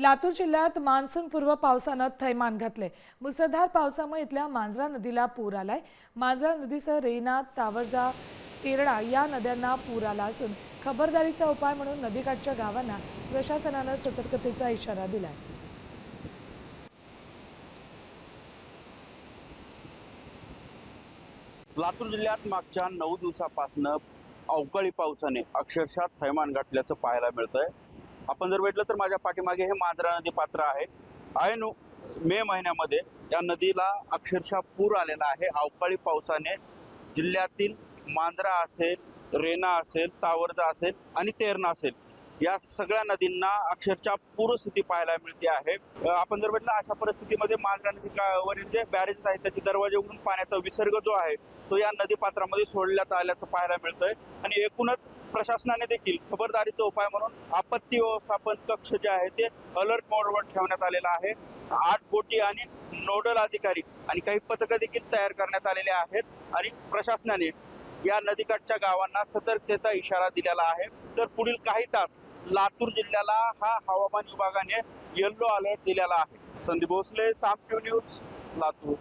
लातूर जिल्ह्यात मान्सूनपूर्व पावसानं थैमान घातले मुसळधार पावसामुळे इथल्या मांजरा नदीला पूर आलाय. मांजरा नदीसह रेना तावरजा तेरडा या नद्यांना पूर आला असून खबरदारीचा उपाय म्हणून नदीकाठच्या गावांना प्रशासनानं सतर्कतेचा इशारा दिलाय. लातूर जिल्ह्यात मागच्या नऊ दिवसापासून अवकाळी पावसाने अक्षरशः थैमान गाठल्याचं पाहायला मिळतंय. आपण जर भेटलं तर माझ्या पाठीमागे हे मांजरा नदी पात्र आहे. आहे नु मे महिन्यामध्ये या नदीला अक्षरशः पूर आलेला आहे. अवकाळी पावसाने जिल्ह्यातील मांजरा असेल रेना असेल तावरजा असेल आणि तेरणा असेल. या सगळ्या नदींना अक्षरशः पूरस्थिती पाहायला मिळते आहे. आपण जर म्हटलं अशा परिस्थितीमध्ये मांजरा नदीवरील का- वरील जे बॅरेजेस आहेत त्याचे दरवाजे उघडून पाण्याचा विसर्ग जो आहे तो या नदी पात्रामध्ये सोडण्यात आल्याचं पाहायला मिळतंय. आणि एकूणच प्रशासनाने देखील खबरदारीचा उपाय म्हणून आपत्ती व्यवस्थापन कक्ष जे आहे ते अलर्ट मोडवर ठेवण्यात आलेला आहे. आठ बोटी आणि नोडल अधिकारी आणि काही पथकं देखील तयार करण्यात आलेले आहेत आणि प्रशासनाने या नदीकाठच्या गावांना सतर्कतेचा इशारा दिलेला आहे. तर पुढील काही तास लातूर जिल्ह्याला हा हवामान विभागाने येल्लो अलर्ट दिलेला आहे. संदीप भोसले साम न्यूज लातूर.